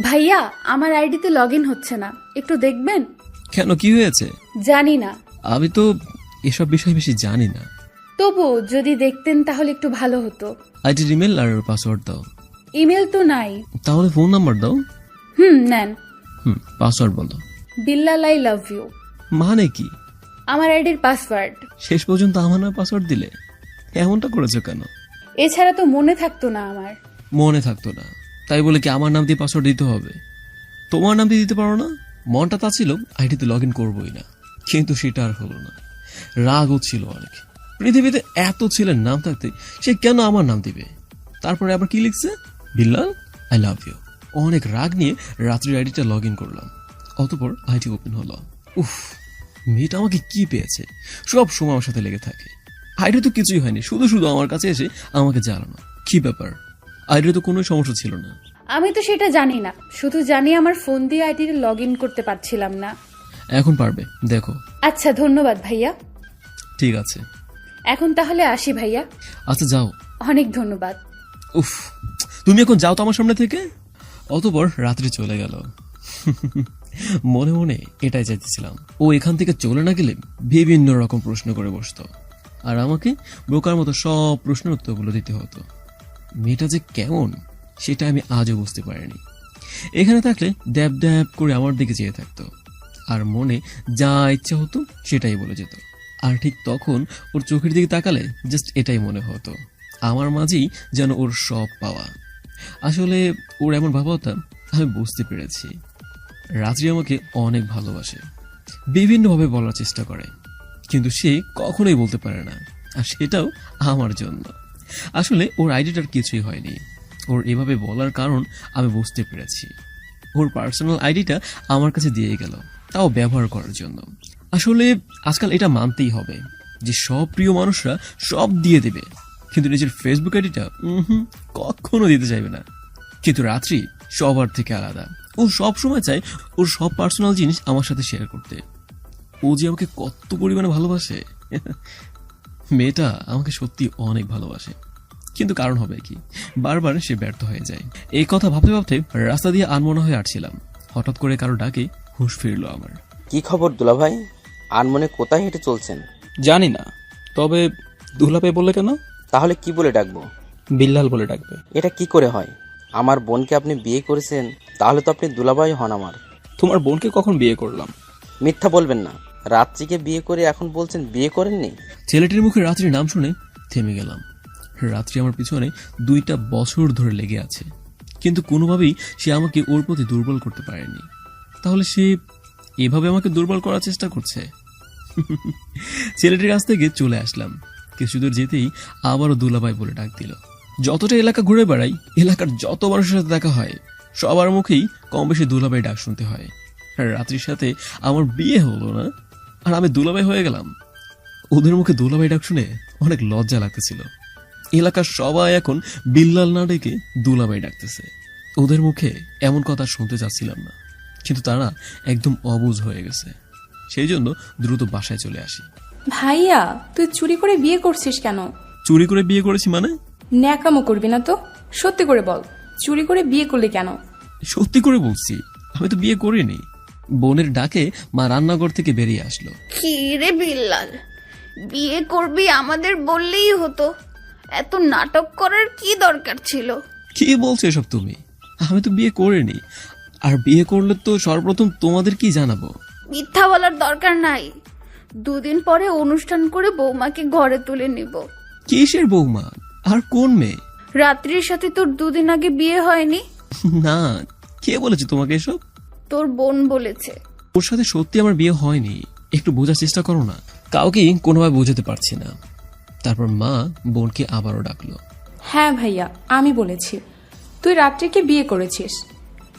ভাইয়া আমার আইডিতে লগ ইন হচ্ছে না। একটু দেখবেন? কেন? কি হয়েছে? জানি না। আমি তো এসব বিষয় বেশি জানি না। তবু যদি দেখতেন তাহলে একটু ভালো হতো। আইডির ইমেল আর পাসওয়ার্ড দাও। ইমেল তো নাই। তাহলে ফোন নাম্বার দাও। হুম নেন। হুম পাসওয়ার্ড বলো। Billal I love you. মানে কি? আমার আইডির পাসওয়ার্ড। শেষ পর্যন্ত আমার নামে পাসওয়ার্ড দিলে? এমনটা করেছ কেন? এছাড়া তো মনে থাকতো না আমার। মনে থাকতো না। তাই বলে কি আমার নাম দিয়ে পাসওয়ার্ড দিতে হবে? তোমার নাম দিয়ে দিতে পারো না? মনটা তা ছিল, আইডিতে লগ ইন করবোই না। কিন্তু সেটা আর হলো না। রাগও ছিল অনেক। পৃথিবীতে এত ছেলের নাম থাকতে সে কেন আমার নাম দিবে? তারপরে আবার কি লিখছে? বিল্লাল আই লাভ ইউ অনেক রাগ নিয়ে রাত্রির আইডিটা লগ ইন করলাম। অতপর আইডি ওপেন হলো। উফ, মেয়েটা আমাকে কি পেয়েছে? সব সময় আমার সাথে লেগে থাকে। আইডি তো কিছুই হয়নি, শুধু শুধু আমার কাছে এসে আমাকে জানানো কি ব্যাপার? আইডির তো কোনো সমস্যা ছিল না। আমি তো সেটা জানি না। শুধু জানি আমার ফোন দিয়ে আইডিতে লগ ইন করতে পারছিলাম না। এখন পারবে দেখো। আচ্ছা ধন্যবাদ ভাইয়া। ঠিক আছে। এখন তাহলে আসি ভাইয়া। আচ্ছা যাও। অনেক ধন্যবাদ। উফ তুমি এখন যাও তো আমার সামনে থেকে? অতপর রাত্রি চলে গেল। মনে মনে এটাই চাইতেছিলাম। ও এখান থেকে চলে না গেলে বিভিন্ন রকম প্রশ্ন করে বসতো। আর আমাকে বোকার মতো সব প্রশ্নের উত্তরগুলো দিতে হতো। মেয়েটা যে কেমন, সেটা আমি আজও বুঝতে পারিনি। এখানে থাকলে ড্যাব ড্যাব করে আমার দিকে চেয়ে থাকতো। আর মনে যা ইচ্ছা হতো সেটাই বলে যেত। আর ঠিক তখন ওর চোখের দিকে তাকালে জাস্ট এটাই মনে হতো। আমার মাঝেই যেন ওর সব পাওয়া। আসলে ওর এমন ভাবতা আমি বুঝতে পেরেছি। রাত্রি আমাকে অনেক ভালোবাসে। বিভিন্নভাবে বলার চেষ্টা করে। কিন্তু সে কখনোই বলতে পারে না। আর সেটাও আমার জন্য। আসলে ওর আইডিটার কিছুই হয়নি। ওর এভাবে বলার কারণ আমি বুঝতে পেরেছি। ওর পার্সোনাল আইডিটা আমার কাছে দিয়ে গেল, তাও ব্যবহার করার জন্য। আসলে আজকাল এটা মানতেই হবে যে সব প্রিয় মানুষরা সব দিয়ে দেবে, কিন্তু নিজের ফেসবুক আইডিটা কখনো দিতে চাইবে না। কিন্তু রাত্রি সবার থেকে আলাদা। ও সব সময় চায় ওর সব পার্সোনাল জিনিস আমার সাথে শেয়ার করতে। ও যে আমাকে কত পরিমাণে ভালোবাসে। মেয়েটা আমাকে সত্যি অনেক ভালোবাসে। কিন্তু কারণ হবে কি? বারবার সে ব্যর্থ হয়ে যায়। এই কথা ভাবতে ভাবতে রাস্তা দিয়ে আনমনা হয়ে আসছিলাম হঠাৎ করে কারও ডাকে হুঁশ ফিরলো আমার। কি খবর দুলাভাই? আনমনে কোথায় হেঁটে চলছেন? জানি না। তবে দুলাপে বললে কেন? তাহলে কি বলে ডাকবো? বিল্লাল বলে ডাকবে। এটা কি করে হয়? আমার বোনকে আপনি বিয়ে করেছেন তাহলে তো আপনি দুলাভাই হন আমার। তোমার বোনকে কখন বিয়ে করলাম? মিথ্যা বলবেন না। রাত্রিকে বিয়ে করে এখন বলছেন বিয়ে করেননি? ছেলেটির মুখে রাত্রির নাম শুনে থেমে গেলাম। রাত্রি আমার পিছনে দুইটা বছর ধরে লেগে আছে। কিন্তু কোনোভাবেই সে আমাকে ওর প্রতি দুর্বল করতে পারেনি। তাহলে সে এভাবে আমাকে দুর্বল করার চেষ্টা করছে? ছেলেটির কাছ থেকে চলে আসলাম। কিছু দূর যেতেই আবারও দুলাভাই বলে ডাক দিল, যতটা এলাকা ঘুরে বেড়াই, এলাকার যত মানুষের সাথে দেখা হয়, সবার মুখেই কম বেশি দুলাভাই ডাক শুনতে হয়। রাত্রির সাথে আমার বিয়ে হলো না, আর আমি দুলাভাই হয়ে গেলাম। ওদের মুখে দুলাভাই ডাক শুনে অনেক লজ্জা লাগতেছিল। এলাকার সবাই এখন বিল্লাল না ডেকে দুলাভাই ডাকতেছে। ওদের মুখে এমন কথা শুনতে চাচ্ছিলাম না কিন্তু তারা একদম অবুঝ হয়ে গেছে। সেই জন্য দ্রুত বাসায় চলে আসি। ভাইয়া তুই চুরি করে বিয়ে করছিস কেন? চুরি করে বিয়ে করেছি মানে? ন্যাকামো করবি না তো। সত্যি করে বল চুরি করে বিয়ে করলি কেন? সত্যি করে বলছি আমি তো বিয়ে করিনি। বোনের ডাকে মা রান্নাঘর থেকে বেরিয়ে আসলো। কি রে বিল্লাল? বিয়ে করবি আমাদের বললেই হতো। এত নাটক করার কি দরকার ছিল? কি বলছো এসব তুমি? আমি তো বিয়ে করিনি। আর বিয়ে করলে তো সর্বপ্রথম তোমাদের কি জানাব? মিথ্যা বলার দরকার নাই। দুদিন পরে অনুষ্ঠান করে বৌমাকে ঘরে তুলে নিব। কিসের বৌমা? আর কোন মেয়ে? রাত্রির সাথে তোর দুদিন আগে বিয়ে হয়নি? না কে বলেছে তোমাকে এসব? তোর বোন বলেছে। ওর সাথে সত্যি আমার বিয়ে হয়নি। একটু বোঝার চেষ্টা করো না। কাউকেই কোনোভাবে বোঝাতে পারছি না। তারপর মা বোনকে আবারও ডাকলো। হ্যাঁ ভাইয়া আমি বলেছি। তুই রাত্রিকে বিয়ে করেছিস।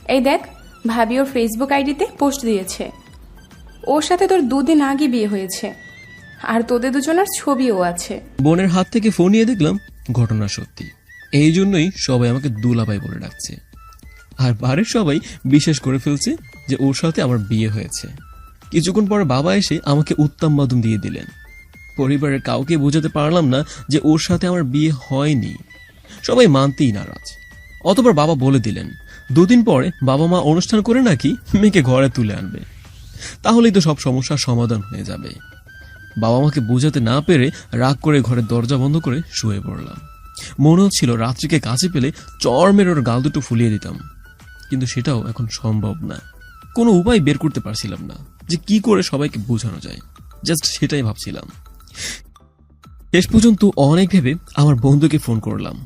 এই দেখ ভাবি ওর ফেসবুক আইডিতে পোস্ট দিয়েছে। ওর সাথে তোর দুদিন আগে বিয়ে হয়েছে। আর তোদের দুজনের ছবিও আছে। বোনের হাত থেকে ফোন নিয়ে দেখলাম ঘটনা সত্যি। এই জন্যই সবাই আমাকে দুলাভাই বলে ডাকছে। আর বাড়ির সবাই বিশ্বাস করে ফেলছে যে ওর সাথে আমার বিয়ে হয়েছে। কিছুক্ষণ পরে বাবা এসে আমাকে উত্তম বাদুম দিয়ে দিলেন। পরিবারের কাউকে বোঝাতে পারলাম না যে ওর সাথে আমার বিয়ে হয়নি। সবাই মানতেই নারাজ। অতপর বাবা বলে দিলেন, দুদিন পরে বাবা মা অনুষ্ঠান করে নাকি মেয়েকে ঘরে তুলে আনবে। তাহলেই তো সব সমস্যার সমাধান হয়ে যাবে। বাবা মাকে বোঝাতে না পেরে রাগ করে ঘরের দরজা বন্ধ করে শুয়ে পড়লাম। মনে হচ্ছিল রাত্রিকে কাছে পেলে চর মেরে ওর গাল দুটো ফুলিয়ে দিতাম। কিন্তু সেটাও এখন সম্ভব না। কোনো উপায় বের করতে পারছিলাম না যে কি করে সবাইকে বোঝানো যায়। জাস্ট সেটাই ভাবছিলাম। শেষ পর্যন্ত অনেক ভেবে আমার বন্ধুকে ফোন করলাম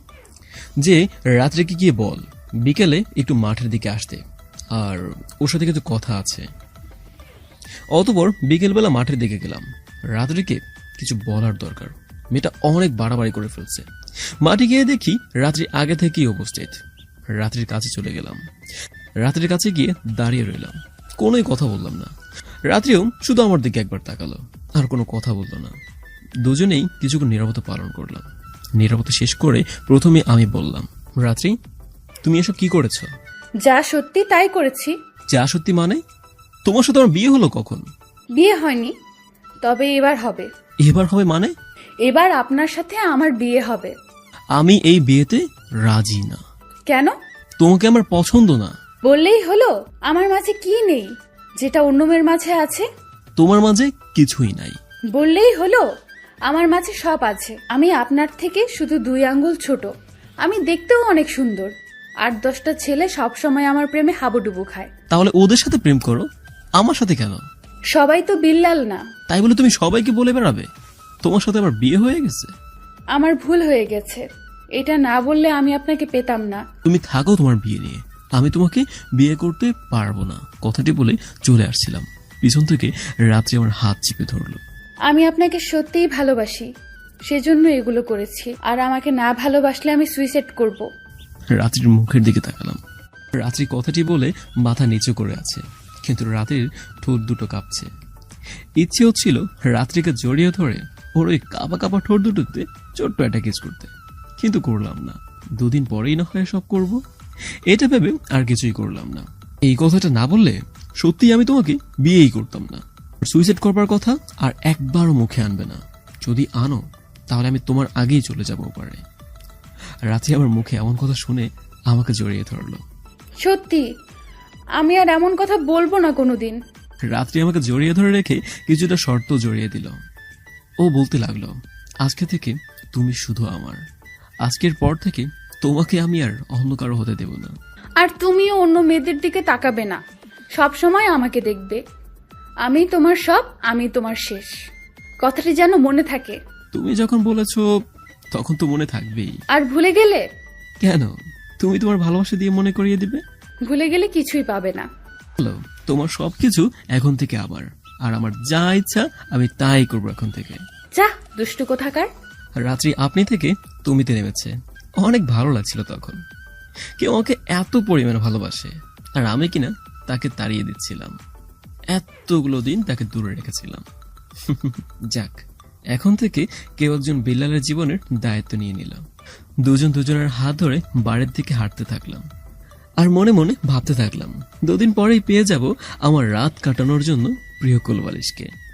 যে, রাত্রে কি গিয়ে বল? বিকেলে একটু মাঠের দিকে আসতে। আর ওর সাথে কিছু কথা আছে। অতপর বিকেলবেলা মাঠের দিকে গেলাম। রাত্রিকে কিছু বলার দরকার। মেয়েটা অনেক বাড়াবাড়ি করে ফেলছে। মাঠে গিয়ে দেখি রাত্রি আগে থেকেই উপস্থিত। রাত্রির কাছে চলে গেলাম। রাত্রির কাছে গিয়ে দাঁড়িয়ে রইলাম। কোনোই কথা বললাম না। রাত্রিও শুধু আমার দিকে একবার তাকালো আর কোনো কথা বলল না। দুজনেই কিছুক্ষণ নিরাপত্তা পালন করলাম। নিরাপত্তা শেষ করে প্রথমে আমি বললাম রাত্রি তুমি এসব কি করেছ? যা সত্যি তাই করেছি। যা সত্যি মানে? তোমার সাথে আমার বিয়ে হলো কখন? বিয়ে হয়নি তবে এবার হবে। এবার হবে মানে? এবার আপনার সাথে আমার বিয়ে হবে। আমি এই বিয়েতে রাজি না। কেন? তোমাকে আমার পছন্দ না। বললেই হলো আমার মাঝে কি নেই? যেটা অন্য মেয়ের মাঝে আছে? তোমার মাঝে কিছুই নাই। বললেই হলো আমার মাঝে সব আছে। আমি আপনার থেকে শুধু দুই আঙ্গুল ছোট। আমি দেখতেও অনেক সুন্দর। আট দশটা ছেলে সব সময় আমার প্রেমে হাবুডুবু খায়। তাহলে ওদের সাথে প্রেম করো। আমার সাথে কেন? সবাই তো বিল্লাল না। তাই বলে তুমি সবাইকে বলে বেড়াবে? তোমার সাথে আমার বিয়ে হয়ে গেছে? আমার ভুল হয়ে গেছে। এটা না বললে আমি আপনাকে পেতাম না। তুমি থাকো তোমার বিয়ে নিয়ে। আমি তোমাকে বিয়ে করতে পারব না। কথাটি বলে চলে আসছিলাম। পিছন থেকে রাত্রি আমার হাত চিপে ধরলো। আমি আপনাকে সত্যিই ভালোবাসি। সেজন্য এগুলো করেছি। আর আমাকে না ভালোবাসলে আমি সুইসাইড করব। রাত্রির মুখের দিকে তাকালাম। রাত্রি কথাটি বলে মাথা নিচু করে আছে। কিন্তু রাত্রির ঠোঁট দুটো কাঁপছে। ইচ্ছে হচ্ছিল রাত্রিকে জড়িয়ে ধরে ওর ওই কাপা কাপা ঠোঁট দুটোতে ছোট্ট একটা কিস করতে। কিন্তু করলাম না। দুদিন পরেই না হয় সব করব। এটা ভেবে আর কিছুই করলাম না। এই কথাটা না বললে সত্যিই আমি তোমাকে বিয়েই করতাম না। সুইসাইড করবার কথা আর একবারও মুখে আনবে না। যদি আনো তাহলে আমি তোমার আগেই চলে যাব পারে রাত্রি আমার মুখে এমন কথা শুনে আমাকে জড়িয়ে ধরলো। সত্যি আমি আর এমন কথা বলব না কোনোদিন। রাত্রি আমাকে জড়িয়ে ধরে রেখে কিছুটা শর্ত জড়িয়ে দিল। ও বলতে লাগল আজকে থেকে তুমি শুধু আমার। আজকের পর থেকে তোমাকে আমি আর অন্য কারও হতে দেব না। আর তুমিও অন্য মেয়েদের দিকে তাকাবে না। সব সময় আমাকে দেখবে। আমি তোমার সব আমি তোমার শেষ। কথাটি যেন মনে থাকে। তুমি যখন বলেছ তখন তো মনে থাকবেই। আর ভুলে গেলে? কেন? তুমি তোমার ভালোবাসা দিয়ে মনে করিয়ে দিবে? ভুলে গেলে কিছুই পাবে না। হ্যালো তোমার সবকিছু এখন থেকে আবার। আর আমার যা ইচ্ছা আমি তাই করব এখন থেকে। যা দুষ্টু কোথাকার? রাত্রি আপনি থেকে তুমিতে নেমেছে অনেক ভালো লাগছিল তখন। কেউ আমাকে এত পরিমাণে ভালোবাসে, আর আমি কিনা তাকে তাড়িয়ে দিচ্ছিলাম। এতগুলো দিন তাকে দূরে রেখেছিলাম। যাক, এখন থেকে কেউ একজন বিল্লালের জীবনের দায়িত্ব নিয়ে নিলাম। দুজন দুজনের হাত ধরে বাড়ির দিকে হাঁটতে থাকলাম। আর মনে মনে ভাবতে থাকলাম, দুদিন পরেই পেয়ে যাব আমার রাত কাটানোর জন্য প্রিয় কোলবালিশকে।